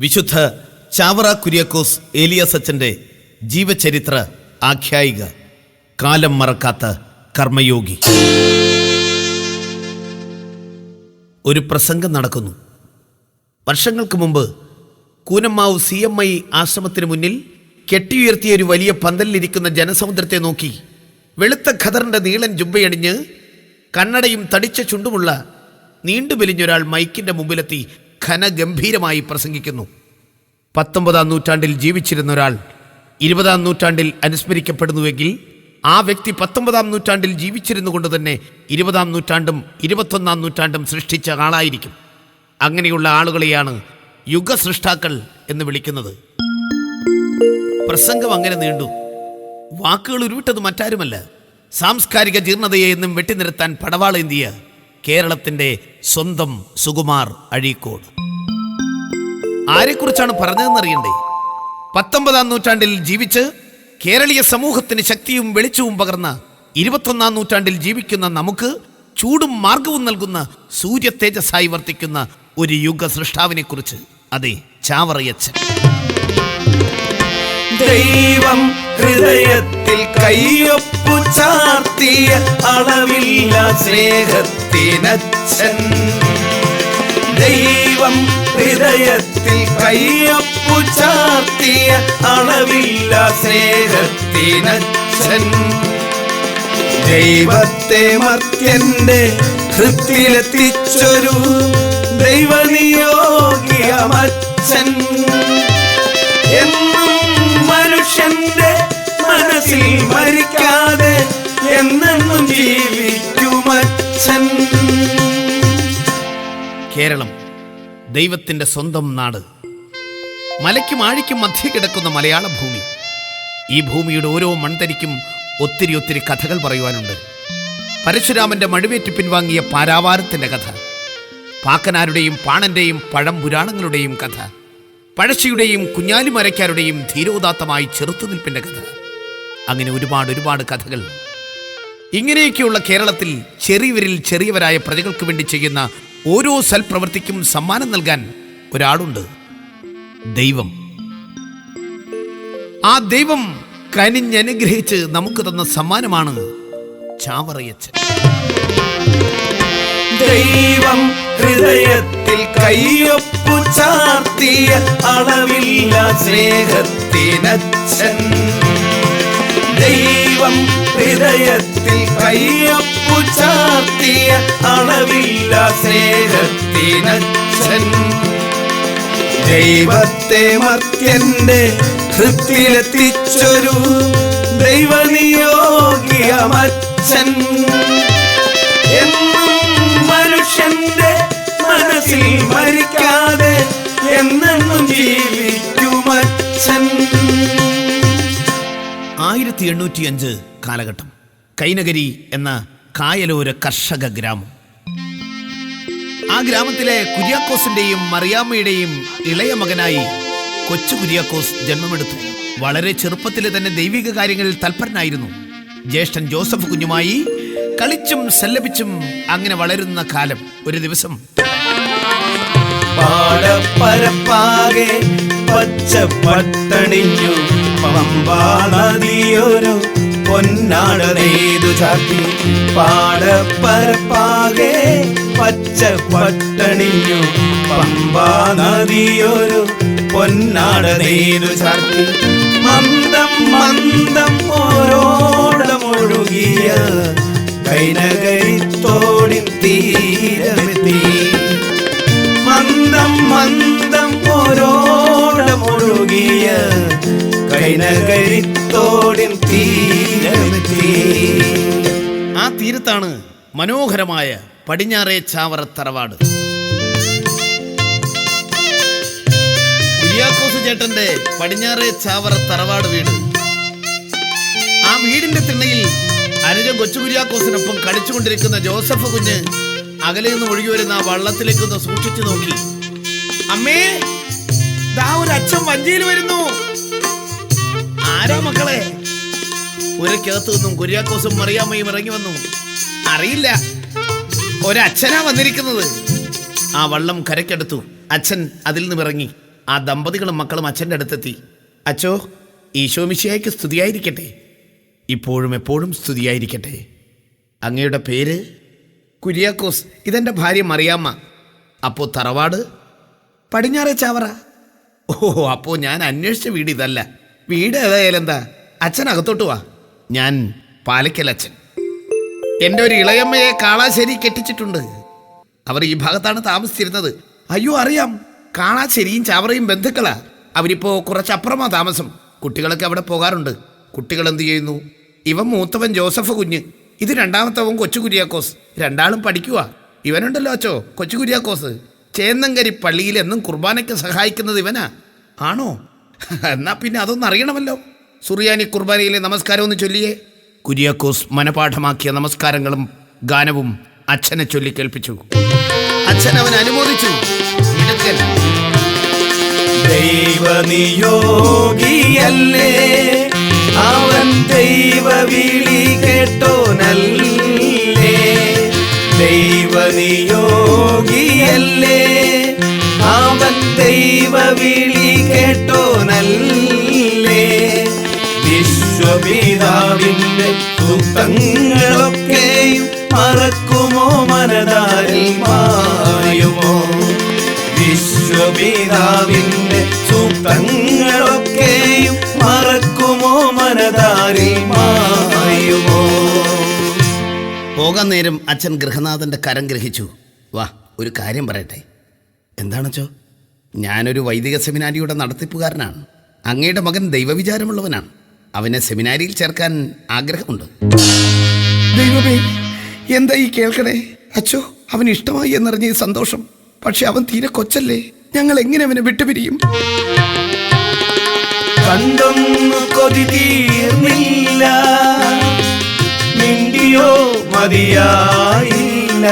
വിശുദ്ധ ചാവറ കുര്യാക്കോസ് ഏലിയാസ് അച്ഛന്റെ ജീവചരിത്ര ആഖ്യായിക. കാലം മറക്കാത്ത കർമ്മയോഗി. ഒരു പ്രസംഗം നടക്കുന്നു. വർഷങ്ങൾക്ക് മുമ്പ് കൂനമ്മാവ് സി എം ഐ ആശ്രമത്തിന് മുന്നിൽ കെട്ടിയുയർത്തിയ ഒരു വലിയ പന്തലിലിരിക്കുന്ന ജനസമുദ്രത്തെ നോക്കി വെളുത്ത ഖദറിന്റെ നീളൻ ജുബയണിഞ്ഞ് കണ്ണടയും തടിച്ച ചുണ്ടുമുള്ള നീണ്ടു വലിഞ്ഞൊരാൾ മൈക്കിന്റെ മുമ്പിലെത്തി ഘനഗംഭീരമായി പ്രസംഗിക്കുന്നു. പത്തൊമ്പതാം നൂറ്റാണ്ടിൽ ജീവിച്ചിരുന്ന ഒരാൾ ഇരുപതാം നൂറ്റാണ്ടിൽ അനുസ്മരിക്കപ്പെടുന്നുവെങ്കിൽ ആ വ്യക്തി പത്തൊമ്പതാം നൂറ്റാണ്ടിൽ ജീവിച്ചിരുന്നു കൊണ്ട് തന്നെ ഇരുപതാം നൂറ്റാണ്ടും ഇരുപത്തൊന്നാം നൂറ്റാണ്ടും സൃഷ്ടിച്ച ആളായിരിക്കും. അങ്ങനെയുള്ള ആളുകളെയാണ് യുഗസൃഷ്ടാക്കൾ എന്ന് വിളിക്കുന്നത്. പ്രസംഗം അങ്ങനെ നീണ്ടു. വാക്കുകൾ ഉരുവിട്ടത് മറ്റാരുമല്ല. സാംസ്കാരിക ജീർണതയെ എന്നും വെട്ടിനിരത്താൻ പടവാളേന്തിയ കേരളത്തിന്റെ സ്വന്തം സുകുമാർ അഴീക്കോട്. ആരെക്കുറിച്ചാണ് പറഞ്ഞതെന്നറിയണ്ടേ? പത്തൊമ്പതാം നൂറ്റാണ്ടിൽ ജീവിച്ച് കേരളീയ സമൂഹത്തിന് ശക്തിയും വെളിച്ചവും പകർന്ന ഇരുപത്തൊന്നാം നൂറ്റാണ്ടിൽ ജീവിക്കുന്ന നമുക്ക് ചൂടും മാർഗവും നൽകുന്ന സൂര്യ തേജസ്സായി വർത്തിക്കുന്ന ഒരു യുഗ സൃഷ്ടാവിനെ കുറിച്ച് അതെ ചാവറയച്ചൻ. ദൈവം ഹൃദയത്തിൽ കയ്യൊപ്പു ചാർത്തിയ അളവില്ല സ്നേഹത്തിനച്ഛൻ. ദൈവം ഹൃദയത്തിൽ കയ്യൊപ്പു ചാർത്തിയ അളവില്ല സ്നേഹത്തിനച്ഛൻ. ദൈവത്തെ മർത്യന്റെ ഹൃത്തിലെത്തിച്ചൊരു ദൈവനിയോഗിയമച്ഛൻ എന്നും മനുഷ്യന്റെ മനസ്സിൽ മരിക്കാതെ എന്നെന്നും ജീവിക്കുമച്ഛൻ കേരളം ദൈവത്തിന്റെ സ്വന്തം നാട്. മലയ്ക്കും ആഴിക്കും മധ്യ കിടക്കുന്ന മലയാള ഭൂമി. ഈ ഭൂമിയുടെ ഓരോ മൺതരിക്കും ഒത്തിരി ഒത്തിരി കഥകൾ പറയുവാനുണ്ട്. പരശുരാമന്റെ മഴുവേറ്റ് പിൻവാങ്ങിയ പാരാവാരത്തിന്റെ കഥ. പാക്കനാരുടെയും പാണന്റെയും പഴം പുരാണങ്ങളുടെയും കഥ. പഴശ്ശിയുടെയും കുഞ്ഞാലിമരക്കാരുടെയും ധീരോദാത്തമായി ചെറുത്തുനിൽപ്പിന്റെ കഥ. അങ്ങനെ ഒരുപാട് ഒരുപാട് കഥകൾ. ഇങ്ങനെയൊക്കെയുള്ള കേരളത്തിൽ ചെറിയവരിൽ ചെറിയവരായ പ്രജകൾക്ക് വേണ്ടി ചെയ്യുന്ന ഓരോ സൽപ്രവൃത്തിക്കും സമ്മാനം നൽകാൻ ഒരാളുണ്ട്. ദൈവം. ആ ദൈവം കനിഞ്ഞനുഗ്രഹിച്ച് നമുക്ക് തന്ന സമ്മാനമാണ് ചാവറയച്ചൻ. ദൈവം ഹൃദയത്തിൽ കയ്യൊപ്പു ചാർത്തിയ അളവില്ല സ്നേഹത്തിനച്ഛൻ. ദൈവം ഹൃദയത്തിൽ കയ്യൊപ്പു ചാർത്തിയ അളവില്ല സ്നേഹത്തിനച്ഛൻ. ദൈവത്തെ മത്യന്റെ ഹൃത്തിലെത്തിച്ചൊരു ദൈവനിയോഗിയമച്ഛൻ എന്നും മനുഷ്യന്റെ മനസ്സിൽ മരിക്കാതെ എന്നെന്നും ജീവിക്കുമച്ഛൻ ആയിരത്തി എണ്ണൂറ്റി അഞ്ച് കാലഘട്ടം. കൈനഗരി എന്ന കായലോര കർഷക ഗ്രാമം. ആ ഗ്രാമത്തിലെ കുര്യാക്കോസിന്റെയും മറിയാമ്മയുടെയും ഇളയ മകനായി കൊച്ചു കുര്യാക്കോസ് ജന്മമെടുത്തു. വളരെ ചെറുപ്പത്തിൽ തന്നെ ദൈവിക കാര്യങ്ങളിൽ തൽപരനായിരുന്നു. ജ്യേഷ്ഠൻ ജോസഫ് കുഞ്ഞുമായി കളിച്ചും സല്ലപിച്ചും അങ്ങനെ വളരുന്ന കാലം ഒരു ദിവസം. പാടപ്പരപ്പാകെ പച്ച പട്ടണിഞ്ഞു പമ്പാ നദിയൊരു പൊന്നാട നെയ്തു ചാത്തി പാടപ്പരപ്പാകെ പമ്പാ നദിയൊരു പൊന്നാട നെയ്തു ചാത്തി മന്ദം മന്ദം ഓരോടമൊഴുകിയ കൈനകരിത്തോടിൻ തീരമെത്തി. മന്ദം മന്ദം ഓരോടമൊഴുകിയ കൈനകരിത്തോടിൻ തീരമെത്തി. ആ തീരത്താണ് മനോഹരമായ പടിഞ്ഞാറേ ചാവറ തറവാട് കുര്യാക്കോസ് ചേട്ടന്റെ പടിഞ്ഞാറേ ചാവറ തറവാട് വീട്. ആ വീടിന്റെ തിണ്ണയിൽ അനുജൻ കൊച്ചുകുര്യാക്കോസിനൊപ്പം കളിച്ചുകൊണ്ടിരിക്കുന്ന ജോസഫ് കുഞ്ഞ് അകലെ നിന്ന് ഒഴുകി വരുന്ന ആ വള്ളത്തിലേക്കൊന്ന് സൂക്ഷിച്ചു നോക്കി. അമ്മേ ദാ ഒരു അച്ഛൻ വഞ്ചിയിൽ വരുന്നു. ആരാ മക്കളെ? പുരക്കകത്തു നിന്നും കുര്യാക്കോസും മറിയാമ്മയും ഇറങ്ങി വന്നു. അറിയില്ല. ഒരച്ഛനാ വന്നിരിക്കുന്നത്. ആ വള്ളം കരയ്ക്കടുത്തു. അച്ഛൻ അതിൽ നിന്നും ഇറങ്ങി. ആ ദമ്പതികളും മക്കളും അച്ഛന്റെ അടുത്തെത്തി. അച്ചോ ഈശോമിശിയായ്ക്ക് സ്തുതിയായിരിക്കട്ടെ. ഇപ്പോഴും എപ്പോഴും സ്തുതിയായിരിക്കട്ടെ. അങ്ങയുടെ പേര് കുര്യാക്കോസ്. ഇതെന്റെ ഭാര്യ മറിയാമ്മ. അപ്പോൾ തറവാട്? പടിഞ്ഞാറേ ചാവറ. ഓ അപ്പോൾ ഞാൻ അന്വേഷിച്ച വീട് ഇതല്ല. വീട് ഏതായാലും എന്താ? അച്ഛൻ അകത്തോട്ട് വാ. ഞാൻ പാലക്കൽ അച്ഛൻ. എന്റെ ഒരു ഇളയമ്മയെ കാളാശ്ശേരി കെട്ടിച്ചിട്ടുണ്ട്. അവർ ഈ ഭാഗത്താണ് താമസിച്ചിരുന്നത്. അയ്യോ അറിയാം. കാളാശ്ശേരിയും ചാവറയും ബന്ധുക്കളാ. അവരിപ്പോ കുറച്ചപ്പുറമാ താമസം. കുട്ടികളൊക്കെ അവിടെ പോകാറുണ്ട്. കുട്ടികൾ എന്ത് ചെയ്യുന്നു ഇവൻ മൂത്തവൻ ജോസഫ് കുഞ്ഞ്. ഇത് രണ്ടാമത്തവൻ കൊച്ചു കുര്യാക്കോസ് രണ്ടാളും പഠിക്കുക ഇവനുണ്ടല്ലോ അച്ചോ കൊച്ചു കുര്യാക്കോസ് ചേന്നങ്കരി പള്ളിയിൽ എന്നും കുർബാനയ്ക്ക് സഹായിക്കുന്നത് ഇവനാ. ആണോ? എന്നാ പിന്നെ അതൊന്നും അറിയണമല്ലോ. സുറിയാനി കുർബാനയിലെ നമസ്കാരം ഒന്ന് ചൊല്ലിയേ. കുര്യാക്കോസ് മനപാഠമാക്കിയ നമസ്കാരങ്ങളും ഗാനവും അച്ഛനെ ചൊല്ലി കേൾപ്പിച്ചു അച്ഛൻ അവൻ അനുമോദിച്ചു. ദൈവനിയോഗിയല്ലേ അവൻ ദൈവ വിളി കേട്ടോനല്ലേ? ദൈവനിയോഗിയല്ലേ? അവൻ ദൈവ വിളി കേട്ടോനല്ലേ? വിശ്വപിതാവിന്റെ സുഖങ്ങളൊക്കെയും മറക്കുമോ മനതാരിൽ മായുമോ? വിശ്വപിതാവിന്റെ പോകാൻ നേരം അച്ഛൻ ഗൃഹനാഥന്റെ കരം ഗ്രഹിച്ചു. വാ ഒരു കാര്യം പറയട്ടെ. എന്താണച്ചോ? ഞാനൊരു വൈദിക സെമിനാരിയുടെ നടത്തിപ്പുകാരനാണ്. അങ്ങയുടെ മകൻ ദൈവവിചാരമുള്ളവനാണ്. അവനെ സെമിനാരിയിൽ ചേർക്കാൻ ആഗ്രഹമുണ്ട്. ദൈവമേ എന്താ ഈ കേൾക്കണേ? അച്ഛോ അവൻ ഇഷ്ടമായി എന്നറിഞ്ഞ ഈ സന്തോഷം. പക്ഷെ അവൻ തീരെ കൊച്ചല്ലേ? ഞങ്ങൾ എങ്ങനെ അവനെ വിട്ടുപിരിയും? കണ്ടൊന്നു കൊതി തീർന്നില്ല. മിണ്ടിയോ മതിയായില്ല.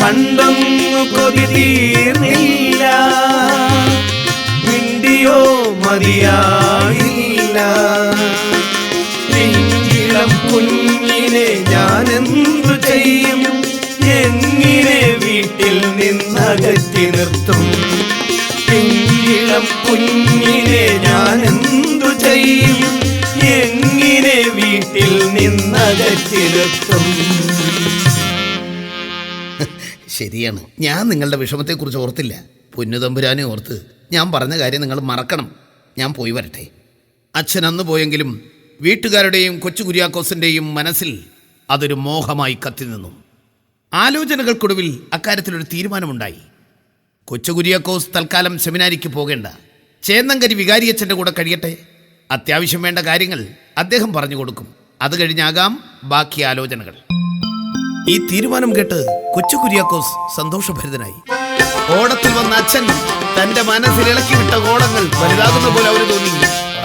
കണ്ടൊന്നു കൊതി തീർന്നില്ല. മിണ്ടിയോ മതിയായില്ല. നെഞ്ചിളം കുഞ്ഞിനെ ഞാനെന്തു ചെയ്യും? എങ്ങനെ വീട്ടിൽ നിന്നകറ്റി നിർത്തും? പിഞ്ചിളം കുഞ്ഞിനെ ഞാൻ എന്തു ചെയ്യും? എങ്ങനെ വീട്ടിൽ നിന്നകറ്റിലെത്തും ശരിയാണ്. ഞാൻ നിങ്ങളുടെ വിഷമത്തെക്കുറിച്ച് ഓർത്തില്ല. പൊന്നുതമ്പുരാനെ ഓർത്ത് ഞാൻ പറഞ്ഞ കാര്യം നിങ്ങൾ മറക്കണം. ഞാൻ പോയി വരട്ടെ. അച്ഛൻ അന്ന് പോയെങ്കിലും വീട്ടുകാരുടെയും കൊച്ചു കുര്യാക്കോസിന്റെയും മനസ്സിൽ അതൊരു മോഹമായി കത്തി നിന്നു. ആലോചനകൾക്കൊടുവിൽ അക്കാര്യത്തിലൊരു തീരുമാനമുണ്ടായി. കൊച്ചു കുര്യാക്കോസ് തൽക്കാലം സെമിനാരിക്ക് പോകേണ്ട. ചേന്നങ്കരി വികാരിയച്ഛന്റെ കൂടെ കഴിയട്ടെ? അത്യാവശ്യം വേണ്ട കാര്യങ്ങൾ അദ്ദേഹം പറഞ്ഞു കൊടുക്കും. അത് കഴിഞ്ഞാകാം ബാക്കി ആലോചനകൾ. ഈ തീരുമാനം കേട്ട് കൊച്ചു കുര്യാക്കോസ് സന്തോഷഭരിതനായി. ഓടത്തിൽ വന്ന അച്ഛൻ തന്റെ മനസ്സിൽ ഇളക്കി വിട്ട ഓടങ്ങൾ വലുതാകുന്ന പോലെ അവന് തോന്നി.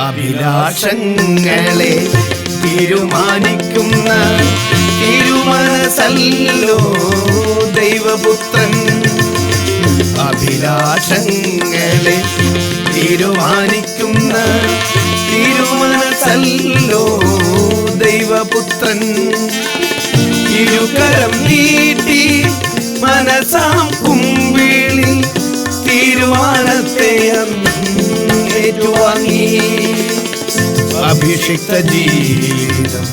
അഭിലാഷങ്ങളെ തീരുമാനിക്കുന്ന തിരുമനസല്ലോ ദൈവപുത്രൻ. അഭിലാഷങ്ങളെ തീരുമാനിക്കുന്ന തിരുമനസല്ലോ ദൈവപുത്രൻ. ഇരുകരം നീട്ടി മനസാം കുമ്പിളി തീരുമാനത്തെ ഏറ്റുവാങ്ങി അഭിഷിക്ത ജീവിതം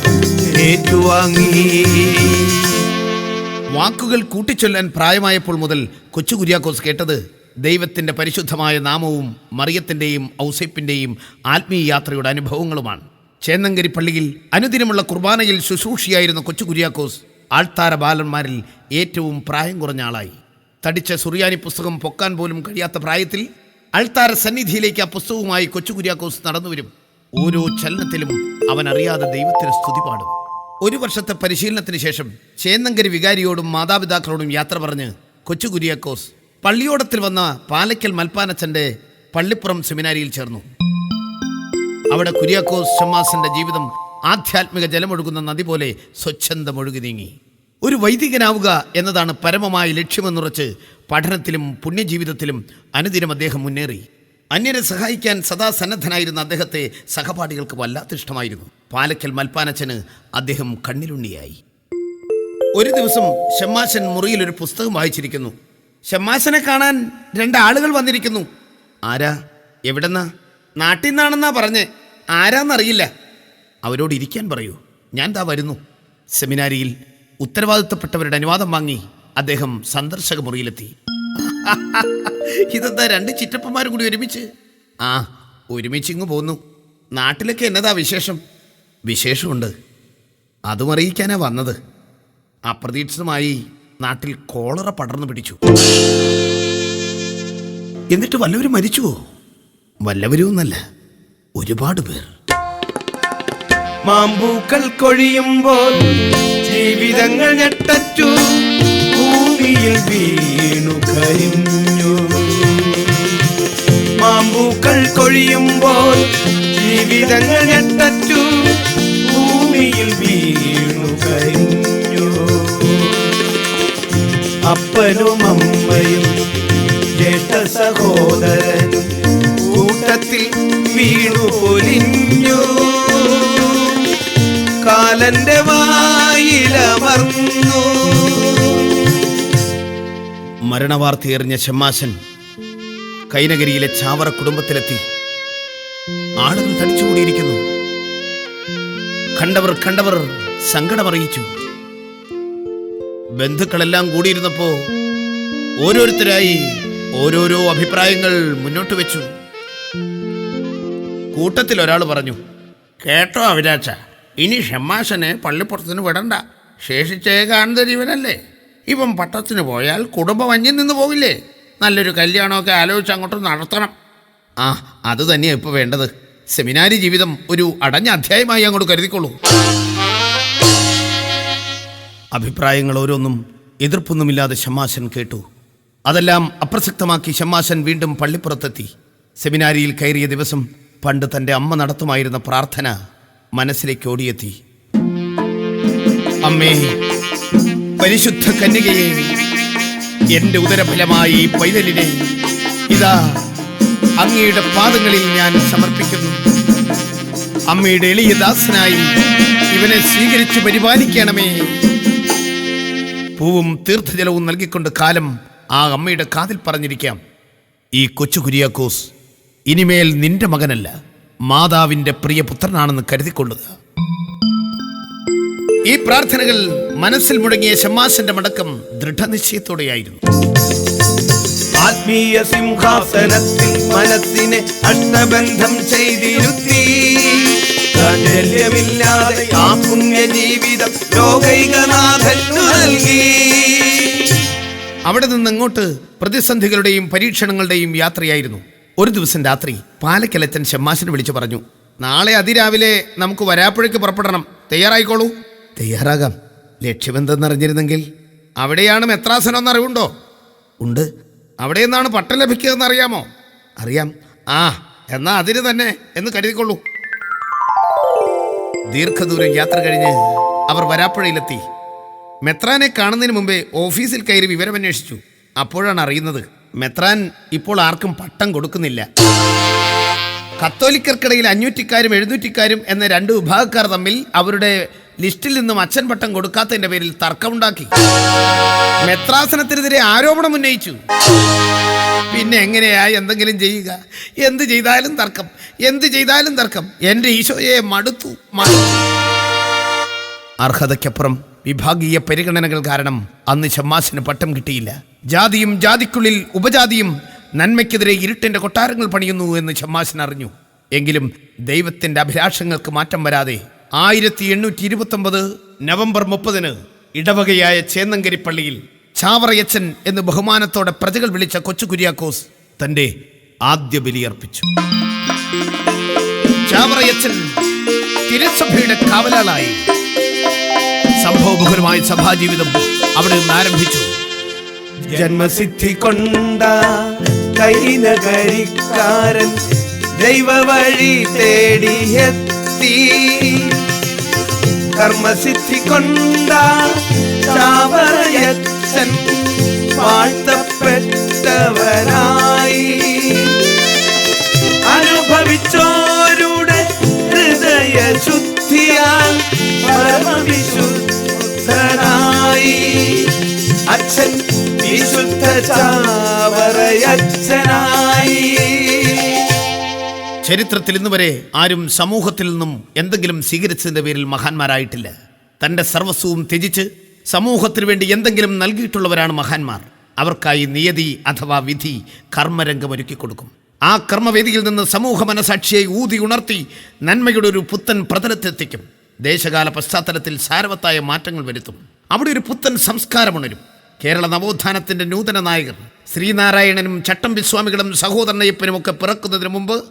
ഏറ്റുവാങ്ങി. വാക്കുകൾ കൂട്ടിച്ചൊല്ലാൻ പ്രായമായപ്പോൾ മുതൽ കൊച്ചു കുര്യാക്കോസ് കേട്ടത് ദൈവത്തിന്റെ പരിശുദ്ധമായ നാമവും മറിയത്തിന്റെയും ഔസേപ്പിന്റെയും ആത്മീയ യാത്രയുടെ അനുഭവങ്ങളുമാണ്. ചേന്നങ്കരി പള്ളിയിൽ അനുദിനമുള്ള കുർബാനയിൽ ശുശ്രൂഷിയായിരുന്ന കൊച്ചു കുര്യാക്കോസ് ആൾത്താര ബാലന്മാരിൽ ഏറ്റവും പ്രായം കുറഞ്ഞ ആളായി. തടിച്ച സുറിയാനി പുസ്തകം പൊക്കാൻ പോലും കഴിയാത്ത പ്രായത്തിൽ അൾത്താര സന്നിധിയിലേക്ക് ആ പുസ്തകവുമായി കൊച്ചു കുര്യാക്കോസ് നടന്നുവരും ഓരോ ചലനത്തിലും അവൻ അറിയാതെ ദൈവത്തിന് സ്തുതി പാടും. ഒരു വർഷത്തെ പരിശീലനത്തിന് ശേഷം ചേന്നങ്കരി വികാരിയോടും മാതാപിതാക്കളോടും യാത്ര പറഞ്ഞ് കൊച്ചു കുര്യാക്കോസ് പള്ളിയോടത്തിൽ വന്ന പാലയ്ക്കൽ മൽപ്പാനച്ചന്റെ പള്ളിപ്പുറം സെമിനാരിയിൽ ചേർന്നു. അവിടെ കുര്യാക്കോസ് ഷമ്മാസിന്റെ ജീവിതം ആധ്യാത്മിക ജലമൊഴുകുന്ന നദി പോലെ സ്വച്ഛന്തം ഒഴുകി നീങ്ങി. ഒരു വൈദികനാവുക എന്നതാണ് പരമമായ ലക്ഷ്യമെന്നുറച്ച് പഠനത്തിലും പുണ്യജീവിതത്തിലും അനുദിനം അദ്ദേഹം മുന്നേറി. അന്യരെ സഹായിക്കാൻ സദാ സന്നദ്ധനായിരുന്ന അദ്ദേഹത്തെ സഹപാഠികൾക്ക് വല്ലാത്ത ഇഷ്ടമായിരുന്നു പാലക്കൽ മൽപ്പാനച്ചന് അദ്ദേഹം കണ്ണിലുണ്ണിയായി. ഒരു ദിവസം ഷമ്മാശൻ മുറിയിൽ ഒരു പുസ്തകം വായിച്ചിരിക്കുന്നു. ഷമ്മാശനെ കാണാൻ രണ്ടാളുകൾ വന്നിരിക്കുന്നു. ആരാ? എവിടെന്നാ? നാട്ടിൽ നിന്നാണെന്നാ പറഞ്ഞ്. ആരാന്നറിയില്ല. അവരോട് ഇരിക്കാൻ പറയൂ. ഞാൻ താ വരുന്നു. സെമിനാരിയിൽ ഉത്തരവാദിത്തപ്പെട്ടവരുടെ അനുവാദം വാങ്ങി അദ്ദേഹം സന്ദർശക മുറിയിലെത്തി. ഇതെന്താ രണ്ട് ചിറ്റപ്പന്മാരും കൂടി ഒരുമിച്ച്? ആ ഒരുമിച്ച് ഇങ്ങ് പോന്നു. നാട്ടിലൊക്കെ എന്നതാ വിശേഷം? വിശേഷമുണ്ട്. അതും അറിയിക്കാനാ വന്നത്. അപ്രതീക്ഷിതമായി നാട്ടിൽ കോളറ പടർന്നു പിടിച്ചു. എന്നിട്ട് വല്ലവരും മരിച്ചുവോ? വല്ലവരും ഒന്നല്ല ഒരുപാട് പേർ. മാമ്പൂക്കൾ കൊഴിയുമ്പോൾ ജീവിതങ്ങൾ ഞെട്ടച്ചു ഭൂമിയിൽ വീണു കരിഞ്ഞു. മാമ്പൂക്കൾ കൊഴിയുമ്പോൾ ജീവിതങ്ങൾ ഞെട്ടച്ചു ഭൂമിയിൽ വീണു കരിഞ്ഞു. സഹോദരനും കൂട്ടത്തിൽ വീണു പൊലിഞ്ഞു. കാലന്റെ വായിലമർന്നു മരണവാർത്തയെറിഞ്ഞ ഷമ്മാശൻ കൈനഗരിയിലെ ചാവറ കുടുംബത്തിലെത്തി. ആളുകൾ തടിച്ചുകൂടിയിരിക്കുന്നു. കണ്ടവർ കണ്ടവർ സങ്കടമറിയിച്ചു. ബന്ധുക്കളെല്ലാം കൂടിയിരുന്നപ്പോ ഓരോരുത്തരായി ഓരോരോ അഭിപ്രായങ്ങൾ മുന്നോട്ട് വെച്ചു. കൂട്ടത്തിൽ ഒരാൾ പറഞ്ഞു കേട്ടോ അവിരാച്ച ഇനി ഷമ്മാശനെ പള്ളിപ്പുറത്തിന് വിടണ്ട. ശേഷിച്ചേ കാണുന്ന ജീവനല്ലേ ഇവൻ പട്ടത്തിന് പോയാൽ കുടുംബം അന്യം നിന്ന് പോകില്ലേ നല്ലൊരു കല്യാണമൊക്കെ ആലോചിച്ച് അങ്ങോട്ട് നടത്തണം. ആ അത് തന്നെയാണ് ഇപ്പോൾ വേണ്ടത്. സെമിനാരി ജീവിതം ഒരു അടഞ്ഞ അധ്യായമായി അങ്ങോട്ട് കരുതിക്കൊള്ളൂ. അഭിപ്രായങ്ങൾ ഓരോന്നും എതിർപ്പൊന്നുമില്ലാതെ ഷമ്മാശൻ കേട്ടു. അതെല്ലാം അപ്രസക്തമാക്കി ഷമ്മാശൻ വീണ്ടും പള്ളിപ്പുറത്തെത്തി. സെമിനാരിയിൽ കയറിയ ദിവസം പണ്ട് തന്റെ അമ്മ നടത്തുമായിരുന്ന പ്രാർത്ഥന മനസ്സിലേക്ക് ഓടിയെത്തി. അമ്മേ പരിശുദ്ധ കന്യകയെ എന്റെ ഉദരഫലമായി ഈ പൈതലിനെ ഇതാ അങ്ങയുടെ പാദങ്ങളിൽ ഞാൻ സമർപ്പിക്കുന്നു. അമ്മയുടെ എളിയ ദാസനായി ഇവനെ സ്വീകരിച്ചു പരിപാലിക്കണമേ. പൂവും തീർത്ഥജലവും നൽകിക്കൊണ്ട് കാലം ആ അമ്മയുടെ കാതിൽ പറഞ്ഞിരിക്കാം ഈ കൊച്ചു കുര്യാക്കോസ് ഇനിമേൽ നിന്റെ മകനല്ല മാതാവിന്റെ പ്രിയപുത്രനാണെന്ന് കരുതിക്കൊള്ളുക. ഈ പ്രാർത്ഥനകൾ മനസ്സിൽ മുടങ്ങിയ ഷമ്മാശന്റെ മടക്കം ദൃഢനിശ്ചയത്തോടെയായിരുന്നു. ആത്മീയ സിംഹാസനത്തിൽ മനസ്സിനെ അഷ്ടബന്ധം ചെയ്തിരുത്തി. കാഠല്യമില്ലാതെ ആ പുണ്യ ജീവിതം ലോകൈകനാഥനു നൽകി. അവിടെ നിന്ന് അങ്ങോട്ട് പ്രതിസന്ധികളുടെയും പരീക്ഷണങ്ങളുടെയും യാത്രയായിരുന്നു. ഒരു ദിവസം രാത്രി പാലക്കലച്ചൻ ഷമ്മാശിനെ വിളിച്ചു പറഞ്ഞു നാളെ അതിരാവിലെ നമുക്ക് വരാപ്പുഴയ്ക്ക് പുറപ്പെടണം. തയ്യാറായിക്കോളൂ. തയ്യാറാകാം. ലക്ഷ്യമെന്തെന്നറിഞ്ഞിരുന്നെങ്കിൽ? അവിടെയാണ് മെത്രാസനം എന്നറിവുണ്ടോ ഉണ്ട്. അവിടെ നിന്നാണ് പട്ടം ലഭിക്കുകയെന്ന് അറിയാമോ? അറിയാം. ആ എന്നാ അതിന് തന്നെ എന്ന് കരുതിക്കൊള്ളൂ. ദീർഘദൂരം യാത്ര കഴിഞ്ഞ് അവർ വരാപ്പുഴയിലെത്തി. മെത്രാനെ കാണുന്നതിന് മുമ്പേ ഓഫീസിൽ കയറി വിവരമന്വേഷിച്ചു. അപ്പോഴാണ് അറിയുന്നത് മെത്രാൻ ഇപ്പോൾ ആർക്കും പട്ടം കൊടുക്കുന്നില്ല. കത്തോലിക്കർക്കിടയിൽ അഞ്ഞൂറ്റിക്കാരും എഴുന്നൂറ്റിക്കാരും എന്ന രണ്ട് വിഭാഗക്കാർ തമ്മിൽ അവരുടെ ലിസ്റ്റിൽ നിന്നും അച്ഛൻ പട്ടം കൊടുക്കാത്തതിന്റെ പേരിൽ തർക്കമുണ്ടാക്കി. മെത്രാസനത്തിനെതിരെ ആരോപണം ഉന്നയിച്ചു. പിന്നെ എങ്ങനെയാ എന്തെങ്കിലും ചെയ്യുക. എന്ത് ചെയ്താലും തർക്കം. എന്ത് ചെയ്താലും തർക്കം. എന്റെ ഈശോയെ മടുത്തു. മടുത്തു. അർഹതയ്ക്കപ്പുറം വിഭാഗീയ പരിഗണനകൾ കാരണം അന്ന് ഷമ്മാസിന് പട്ടം കിട്ടിയില്ല. ജാതിയും ജാതിക്കുള്ളിൽ ഉപജാതിയും നന്മയ്ക്കെതിരെ ഇരുട്ടിന്റെ കൊട്ടാരങ്ങൾ പണിയുന്നു എന്ന് ഷമ്മാസിൻ അറിഞ്ഞു. എങ്കിലും ദൈവത്തിന്റെ അഭിലാഷങ്ങൾക്ക് മാറ്റം വരാതെ ആയിരത്തി എണ്ണൂറ്റി ഇരുപത്തൊമ്പത് നവംബർ മുപ്പതിന് ഇടവകയായ ചേന്നങ്കരി പള്ളിയിൽ ചാവറയച്ചൻ എന്ന് ബഹുമാനത്തോടെ പ്രജകൾ വിളിച്ച കൊച്ചു കുര്യാക്കോസ് തന്റെ ആദ്യ ബലിയർപ്പിച്ചു ചാവറയച്ചൻ തിരുസഭയുടെ കാവലാളായി. സംഭവബഹുലമായ സഭാജീവിതം അവിടെ നിന്ന് ആരംഭിച്ചു. ജന്മസിദ്ധി കൊണ്ട കൈനകരിക്കാരൻ ദൈവ വഴി തേടിയെത്തി കർമ്മസിദ്ധി കൊണ്ട വാഴ്ത്തപ്പെട്ടവനായി. അനുഭവിച്ചോരുടെ ഹൃദയ ശുദ്ധിയാൽ പരമവിശുദ്ധനായി. അച്ഛൻ വിശുദ്ധ ചാവറയച്ഛനായി. ചരിത്രത്തിൽ ഇന്ന് വരെ ആരും സമൂഹത്തിൽ നിന്നും എന്തെങ്കിലും സ്വീകരിച്ചതിന്റെ പേരിൽ മഹാന്മാരായിട്ടില്ല. തന്റെ സർവസ്വവും ത്യജിച്ച് സമൂഹത്തിന് വേണ്ടി എന്തെങ്കിലും നൽകിയിട്ടുള്ളവരാണ് മഹാന്മാർ. അവർക്കായി നിയതി അഥവാ വിധി കർമ്മരംഗം ഒരുക്കി കൊടുക്കും ആ കർമ്മവേദിയിൽ നിന്ന് സമൂഹ മനസാക്ഷിയെ ഊതി ഉണർത്തി നന്മയുടെ ഒരു പുത്തൻ പ്രതലത്തെത്തിക്കും. ദേശകാല പശ്ചാത്തലത്തിൽ സാരവത്തായ മാറ്റങ്ങൾ വരുത്തും. അവിടെ ഒരു പുത്തൻ സംസ്കാരമുണരും കേരള നവോത്ഥാനത്തിന്റെ നൂതന നായകർ ശ്രീനാരായണനും ചട്ടമ്പിസ്വാമികളും സഹോദരനയ്യപ്പനും ഒക്കെ പിറക്കുന്നതിന് മുമ്പ്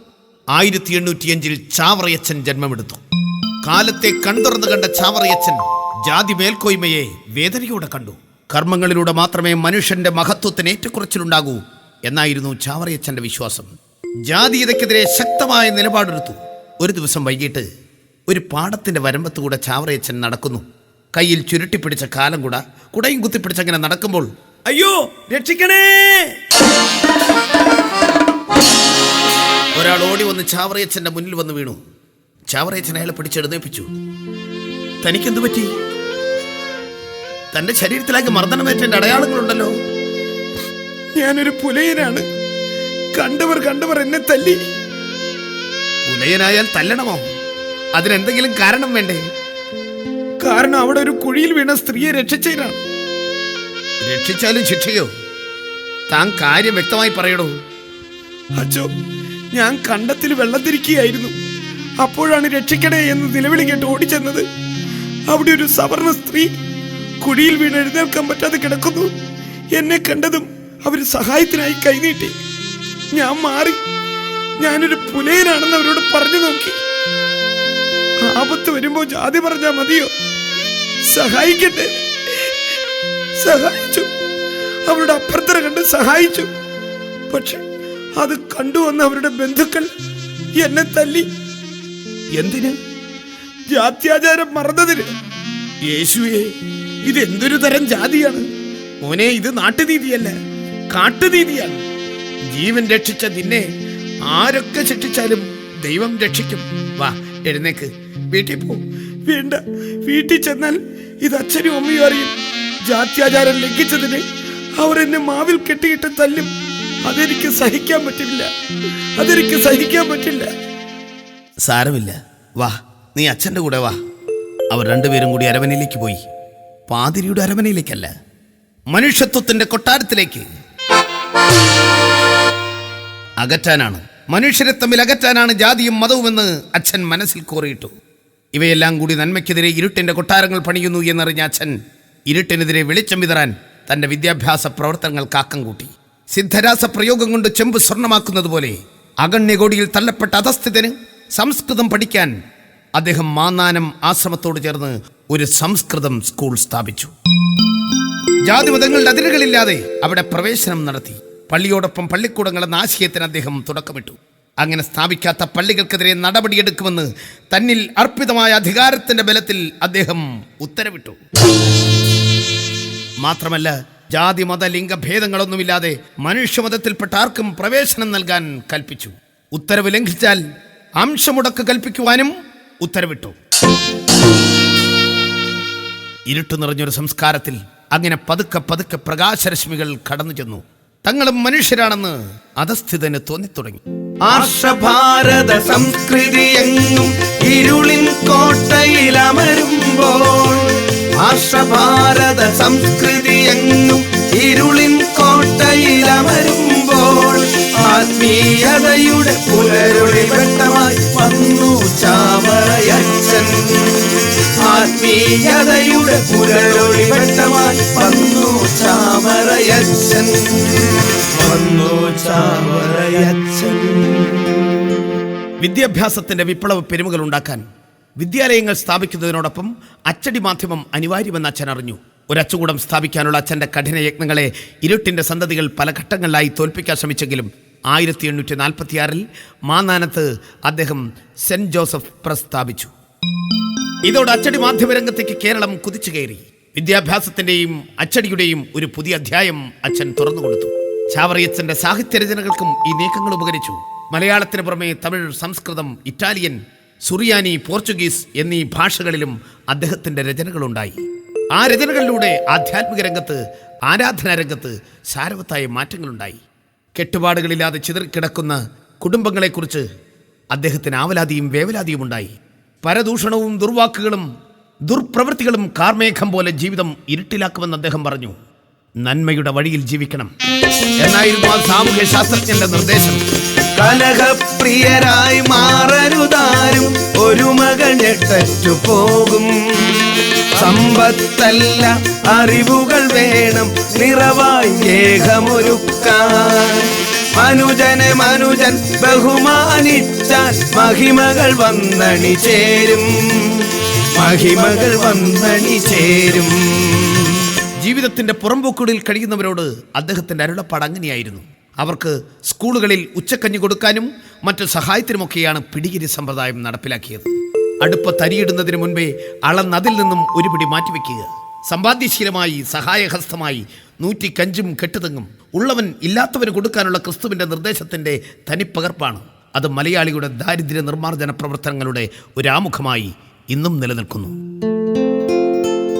ആയിരത്തി എണ്ണൂറ്റിയഞ്ചിൽ ചാവറയച്ചൻ ജന്മമെടുത്തു. കാലത്തെ കൺതുറന്നു കണ്ട ചാവറയച്ചൻ ജാതി മേൽക്കോയ്മയെ വേദനയോടെ കണ്ടു. കർമ്മങ്ങളിലൂടെ മാത്രമേ മനുഷ്യന്റെ മഹത്വത്തിന് ഏറ്റക്കുറച്ചിലുണ്ടാകൂ എന്നായിരുന്നു ചാവറയച്ചന്റെ വിശ്വാസം. ജാതീയതയ്ക്കെതിരെ ശക്തമായ നിലപാടെടുത്തു. ഒരു ദിവസം വൈകിട്ട് ഒരു പാടത്തിന്റെ വരമ്പത്തുകൂടെ ചാവറയച്ചൻ നടക്കുന്നു. കയ്യിൽ ചുരുട്ടിപ്പിടിച്ച കാലം കൂട കുടയും കുത്തിപ്പിടിച്ചങ്ങനെ നടക്കുമ്പോൾ അയ്യോ രക്ഷിക്കണേ! ഒരാൾ ഓടി വന്ന് ചാവറയച്ചന്റെ മുന്നിൽ വന്ന് വീണു. ചാവറയച്ചൻ അയാളെ പിടിച്ചെഴുന്നേപ്പിച്ചു. തനിക്കെന്തു പറ്റി? തന്റെ ശരീരത്തിലേക്ക് മർദ്ദനമേറ്റ അടയാളങ്ങളുണ്ടല്ലോ. ഞാനൊരു പുലയനാണ്. കണ്ടവർ കണ്ടവർ എന്നെ തല്ലി. പുലയനായാൽ തല്ലണമോ? അതിനെന്തെങ്കിലും കാരണം വേണ്ടേ? കാരണം അവിടെ ഒരു കുഴിയിൽ വീണ സ്ത്രീയെ രക്ഷിച്ചതിനാണ്. രക്ഷിച്ചാലും ശിക്ഷയോ? താൻ കാര്യം വ്യക്തമായി പറയണോ അച്ചോ ഞാൻ കണ്ടത്തിൽ വെള്ളത്തിരിക്കുകയായിരുന്നു. അപ്പോഴാണ് രക്ഷിക്കണേ എന്ന് നിലവിളി കേട്ട് ഓടിച്ചെന്നത്. അവിടെ ഒരു സവർണ സ്ത്രീ കുഴിയിൽ വീണ് എഴുന്നേൽക്കാൻ പറ്റാതെ കിടക്കുന്നു. എന്നെ കണ്ടതും അവർ സഹായത്തിനായി കൈനീട്ടി. ഞാൻ മാറി. ഞാനൊരു പുലയനാണെന്ന് അവരോട് പറഞ്ഞു നോക്കി. ആപത്ത് വരുമ്പോ ജാതി പറഞ്ഞാ മതിയോ? സഹായിക്കട്ടെ. സഹായിച്ചു. അവരുടെ അഭ്യർത്ഥന കണ്ട് സഹായിച്ചു. പക്ഷെ അത് കണ്ടുവന്ന അവരുടെ ബന്ധുക്കൾ എന്നെ തല്ലി. എന്തിന്? ജാത്യാചാരം മറന്നതിന്. യേശുവേ ഇത് എന്തൊരു തരം ജാതിയാണ്? മോനെ ഇത് നാട്ടുനീതിയല്ല കാട്ടുനീതിയാണ്. ജീവൻ രക്ഷിച്ച നിന്നെ ആരൊക്കെ ശിക്ഷിച്ചാലും ദൈവം രക്ഷിക്കും. വാ എഴുന്നേക്ക്. വീട്ടിൽ പോ. വേണ്ട വീട്ടിൽ ചെന്നാൽ ഇത് അച്ഛനും അമ്മയും അറിയും. ജാത്യാചാരം ലംഘിച്ചതിന് അവർ എന്നെ മാവിൽ കെട്ടിയിട്ട് തല്ലും. അതെനിക്ക് സഹിക്കാൻ പറ്റില്ല. അതെനിക്ക് സഹിക്കാൻ പറ്റില്ല. സാരമില്ല. വാ നീ അച്ഛന്റെ കൂടെ വാ. അവർ രണ്ടുപേരും കൂടി അരവനയിലേക്ക് പോയി. പാതിരിയുടെ അരവനയിലേക്കല്ല മനുഷ്യത്വത്തിന്റെ കൊട്ടാരത്തിലേക്ക്. അകറ്റാനാണ്. മനുഷ്യരെ തമ്മിൽ അകറ്റാനാണ് ജാതിയും മതവുമെന്ന് അച്ഛൻ മനസ്സിൽ കോറിയിട്ടു. ഇവയെല്ലാം കൂടി നന്മയ്ക്കെതിരെ ഇരുട്ടിന്റെ കൊട്ടാരങ്ങൾ പണിയുന്നു എന്നറിഞ്ഞ അച്ഛൻ ഇരുട്ടിനെതിരെ വെളിച്ചം വിതറാൻ തന്റെ വിദ്യാഭ്യാസ പ്രവർത്തനങ്ങൾ കാക്കം കൂട്ടി. സിദ്ധരാസ പ്രയോഗം കൊണ്ട് ചെമ്പ് സ്വർണമാക്കുന്നത് പോലെ അഗണ്യകോടിയിൽ തള്ളപ്പെട്ട അധസ്ഥിതന് സംസ്കൃതം പഠിക്കാൻ അദ്ദേഹം മാന്നാനം ആശ്രമത്തോട് ചേർന്ന് ഒരു സംസ്കൃതം സ്കൂൾ സ്ഥാപിച്ചു. ജാതി മതങ്ങളുടെ അതിരുകളില്ലാതെ അവിടെ പ്രവേശനം നടത്തി. പള്ളിയോടൊപ്പം പള്ളിക്കൂടങ്ങൾ എന്ന ആശയത്തിന് അദ്ദേഹം തുടക്കമിട്ടു. അങ്ങനെ സ്ഥാപിക്കാത്ത പള്ളികൾക്കെതിരെ നടപടിയെടുക്കുമെന്ന് തന്നിൽ അർപ്പിതമായ അധികാരത്തിന്റെ ബലത്തിൽ അദ്ദേഹം ഉത്തരവിട്ടു. മാത്രമല്ല ജാതി മത ലിംഗഭേദങ്ങളൊന്നുമില്ലാതെ മനുഷ്യമതത്തിൽപ്പെട്ട ആർക്കും പ്രവേശനം നൽകാൻ കൽപ്പിച്ചു. ഉത്തരവ് ലംഘിച്ചാൽ അംശമുടക്ക് കൽപ്പിക്കുവാനും ഉത്തരവിട്ടു. ഇരുട്ടു നിറഞ്ഞൊരു സംസ്കാരത്തിൽ അങ്ങനെ പതുക്കെ പതുക്കെ പ്രകാശരശ്മികൾ കടന്നു ചെന്നു തങ്ങളും മനുഷ്യരാണെന്ന് അധസ്ഥിതന് തോന്നിത്തുടങ്ങി. ആർഷഭാരത സംസ്കൃതി എങ്ങും ഇരുളിൻ കോട്ടയിലമരുമ്പോൾ ആർഷഭാരത സംസ്കൃതി എങ്ങും ഇരുളിൻ കോട്ടയിലമരുമ്പോൾ ആത്മീയതയുടെ പുലരുളി വെട്ടമായി വന്നു ചാവറയച്ചൻ ആത്മീയതയുടെ പുലരുളി വെട്ടമായി വന്നു ചാമരയച്ചൻ വന്നു ചാമരയച്ചൻ വിദ്യാഭ്യാസത്തിന്റെ വിപ്ലവ പെരുമകൾ ഉണ്ടാക്കാൻ വിദ്യാലയങ്ങൾ സ്ഥാപിക്കുന്നതിനോടൊപ്പം അച്ചടി മാധ്യമം അനിവാര്യമെന്ന് അച്ഛൻ അറിഞ്ഞു. ഒരച്ചുകൂടം സ്ഥാപിക്കാനുള്ള അച്ഛന്റെ കഠിന യജ്ഞങ്ങളെ ഇരുട്ടിന്റെ സന്തതികൾ പല ഘട്ടങ്ങളിലായി തോൽപ്പിക്കാൻ ശ്രമിച്ചെങ്കിലും ആയിരത്തി എണ്ണൂറ്റി നാൽപ്പത്തിയാറിൽ മാന്നാനത്ത് അദ്ദേഹം സെന്റ് ജോസഫ് പ്രസ്ഥാപിച്ചു ഇതോടെ അച്ചടി മാധ്യമരംഗത്തേക്ക് കേരളം കുതിച്ചു കയറി. വിദ്യാഭ്യാസത്തിന്റെയും അച്ചടിയുടെയും ഒരു പുതിയ അധ്യായം അച്ഛൻ തുറന്നുകൊടുത്തു ചാവറിയച്ചന്റെ സാഹിത്യരചനകൾക്കും ഈ നീക്കങ്ങൾ ഉപകരിച്ചു. മലയാളത്തിന് പുറമെ തമിഴ് സംസ്കൃതം ഇറ്റാലിയൻ സുറിയാനി പോർച്ചുഗീസ് എന്നീ ഭാഷകളിലും അദ്ദേഹത്തിന്റെ രചനകളുണ്ടായി. ആ രചനകളിലൂടെ ആധ്യാത്മിക രംഗത്ത് ആരാധനാരംഗത്ത് സാരവത്തായ മാറ്റങ്ങളുണ്ടായി. കെട്ടുപാടുകളില്ലാതെ ചിതറിക്കിടക്കുന്ന കുടുംബങ്ങളെക്കുറിച്ച് അദ്ദേഹത്തിന് ആവലാതിയും വേവലാതിയും ഉണ്ടായി. പരദൂഷണവും ദുർവാക്കുകളും ദുർപ്രവൃത്തികളും കാർമേഘം പോലെ ജീവിതം ഇരുട്ടിലാക്കുമെന്ന് അദ്ദേഹം പറഞ്ഞു. നന്മയുടെ വഴിയിൽ ജീവിക്കണം. എന്നായിരുന്നു ആ സാമൂഹ്യ ശാസ്ത്രജ്ഞന്റെ നിർദ്ദേശം. കലഹപ്രിയരായി മാറരുതാരും. ഒരു മകൾ ഞെട്ടറ്റു പോകും. സമ്പത്തല്ല അറിവുകൾ വേണം. നിറവായി ഏകമൊരുക്കാൻ മനുജനെ മനുജൻ ബഹുമാനിച്ചാൽ മഹിമകൾ വന്നണി ചേരും. മഹിമകൾ വന്നണി ചേരും. ജീവിതത്തിന്റെ പുറംപോക്കുകളിൽ കഴിയുന്നവരോട് അദ്ദേഹത്തിന്റെ അരുളപ്പാട് അങ്ങനെയായിരുന്നു. അവർക്ക് സ്കൂളുകളിൽ ഉച്ചക്കഞ്ഞി കൊടുക്കാനും മറ്റു സഹായത്തിനുമൊക്കെയാണ് പിടികിരി സമ്പ്രദായം നടപ്പിലാക്കിയത്. അടുപ്പ തരിയിടുന്നതിന് മുൻപേ അളന്നതിൽ നിന്നും ഒരു പിടി മാറ്റിവെക്കുക. സമ്പാദ്യശീലമായി സഹായഹസ്തമായി നൂറ്റിക്കഞ്ചും കെട്ടുതെങ്ങും. ഉള്ളവൻ ഇല്ലാത്തവന് കൊടുക്കാനുള്ള ക്രിസ്തുവിന്റെ നിർദ്ദേശത്തിന്റെ തനിപ്പകർപ്പാണ്. അത് മലയാളിയുടെ ദാരിദ്ര്യ നിർമ്മാർജന പ്രവർത്തനങ്ങളുടെ ഒരു ആമുഖമായി ഇന്നും നിലനിൽക്കുന്നു.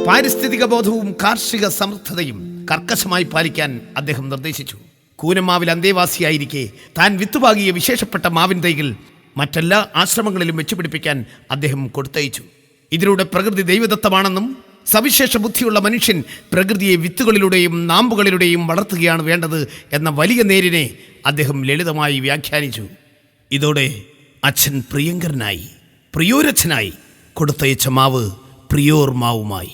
പാരിസ്ഥിതിക ബോധവും കാർഷിക സമൃദ്ധതയും കർക്കശമായി പാലിക്കാൻ അദ്ദേഹം നിർദ്ദേശിച്ചു. കൂനമാവിൽ അന്തേവാസിയായിരിക്കെ. താൻ വിത്തുപാകിയ വിശേഷപ്പെട്ട മാവിൻ തൈകൾ മറ്റെല്ലാ ആശ്രമങ്ങളിലും വെച്ചുപിടിപ്പിക്കാൻ അദ്ദേഹം കൊടുത്തയച്ചു. ഇതിലൂടെ പ്രകൃതി ദൈവദത്തമാണെന്നും സവിശേഷ ബുദ്ധിയുള്ള മനുഷ്യൻ പ്രകൃതിയെ വിത്തുകളിലൂടെയും നാമ്പുകളിലൂടെയും വളർത്തുകയാണ് വേണ്ടത് എന്ന വലിയ നേരിനെ അദ്ദേഹം ലളിതമായി വ്യാഖ്യാനിച്ചു. ഇതോടെ അച്ഛൻ പ്രിയങ്കരനായി പ്രിയോരച്ഛനായി കൊടുത്തയച്ച മാവ് പ്രിയോർ മാവുമായി.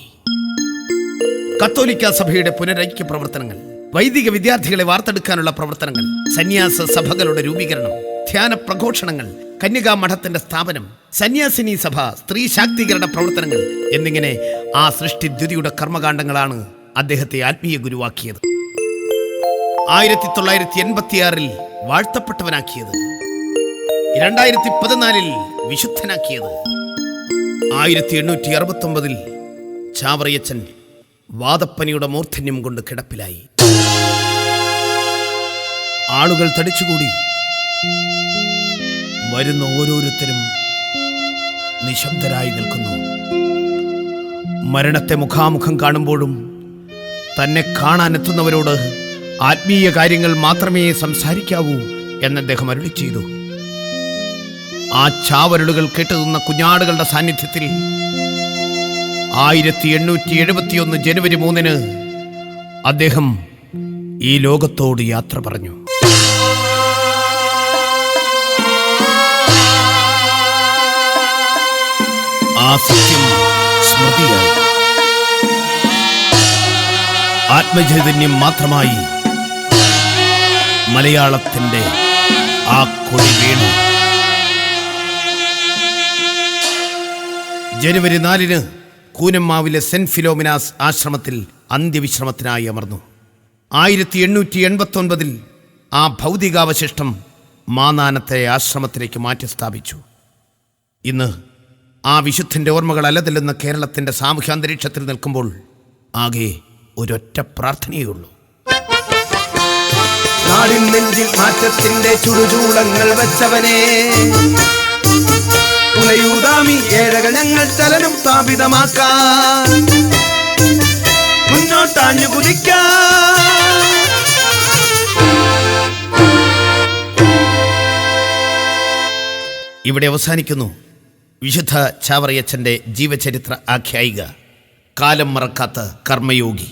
കത്തോലിക്ക സഭയുടെ പുനരൈക്യ പ്രവർത്തനങ്ങൾ വൈദിക വിദ്യാർത്ഥികളെ വാർത്തെടുക്കാനുള്ള പ്രവർത്തനങ്ങൾ സന്യാസ സഭകളുടെ രൂപീകരണം ധ്യാന പ്രഘോഷണങ്ങൾ കന്യകാ മഠത്തിന്റെ സ്ഥാപനം സന്യാസിനി സഭ സ്ത്രീ ശാക്തീകരണ പ്രവർത്തനങ്ങൾ എന്നിങ്ങനെ ആ സൃഷ്ടിദ്യുതിയുടെ കർമ്മകാണ്ഡങ്ങളാണ് അദ്ദേഹത്തെ ആത്മീയ ഗുരുവാക്കിയത്. ആയിരത്തി തൊള്ളായിരത്തി എൺപത്തിയാറിൽ വാഴ്ത്തപ്പെട്ടവനാക്കിയത്. രണ്ടായിരത്തി പതിനാലിൽ വിശുദ്ധനാക്കിയത്. ആയിരത്തി എണ്ണൂറ്റി അറുപത്തി ഒമ്പതിൽ ചാവറയച്ചൻ വാദപ്പനിയുടെ മൂർധന്യം കൊണ്ട് കിടപ്പിലായി. ആളുകൾ തടിച്ചുകൂടി. വരുന്ന ഓരോരുത്തരും നിശബ്ദരായി നിൽക്കുന്നു. മരണത്തെ മുഖാമുഖം കാണുമ്പോഴും തന്നെ കാണാനെത്തുന്നവരോട് ആത്മീയ കാര്യങ്ങൾ മാത്രമേ സംസാരിക്കാവൂ എന്ന് അദ്ദേഹം അരുളി ചെയ്തു. ആ ചാവരുളുകൾ കേട്ടുനിന്ന കുഞ്ഞാടുകളുടെ സാന്നിധ്യത്തിൽ ആയിരത്തി എണ്ണൂറ്റി എഴുപത്തിയൊന്ന് ജനുവരി മൂന്നിന് അദ്ദേഹം ഈ ലോകത്തോട് യാത്ര പറഞ്ഞു. ആ സത്യം സ്മൃതിയായി. ആത്മചൈതന്യം മാത്രമായി മലയാളത്തിന്റെ ആ കൊടി വീണു. ജനുവരി നാലിന് കൂനമ്മാവിലെ സെന്റ് ഫിലോമിനാസ് ആശ്രമത്തിൽ അന്ത്യവിശ്രമത്തിനായി അമർന്നു. ആയിരത്തി എണ്ണൂറ്റി എൺപത്തൊൻപതിൽ ആ ഭൗതികാവശിഷ്ടം മാനാനത്തെ ആശ്രമത്തിലേക്ക് മാറ്റി സ്ഥാപിച്ചു ഇന്ന് ആ വിശുദ്ധന്റെ ഓർമ്മകൾ അലതല്ലുന്ന കേരളത്തിന്റെ സാമൂഹ്യ അന്തരീക്ഷത്തിൽ നിൽക്കുമ്പോൾ ആകെ ഒരൊറ്റ പ്രാർത്ഥനയേ ഉള്ളൂ. നാടിൻ നെഞ്ചിൽ മാറ്റത്തിന്റെ ചുടുചൂളങ്ങൾ വെച്ചവനെ. ഉലയൂതാമി ഏഴകൾ ഞങ്ങൾ ചലനം സ്ഥാപിതമാക്കാൻ. മുന്നോട്ടാഞ്ഞു കുതിക്കാൻ. ഇവിടെ അവസാനിക്കുന്നു. വിശുദ്ധ ചാവറയച്ചന്റെ ജീവചരിത്ര ആഖ്യായിക. കാലം മറക്കാത്ത കർമ്മയോഗി.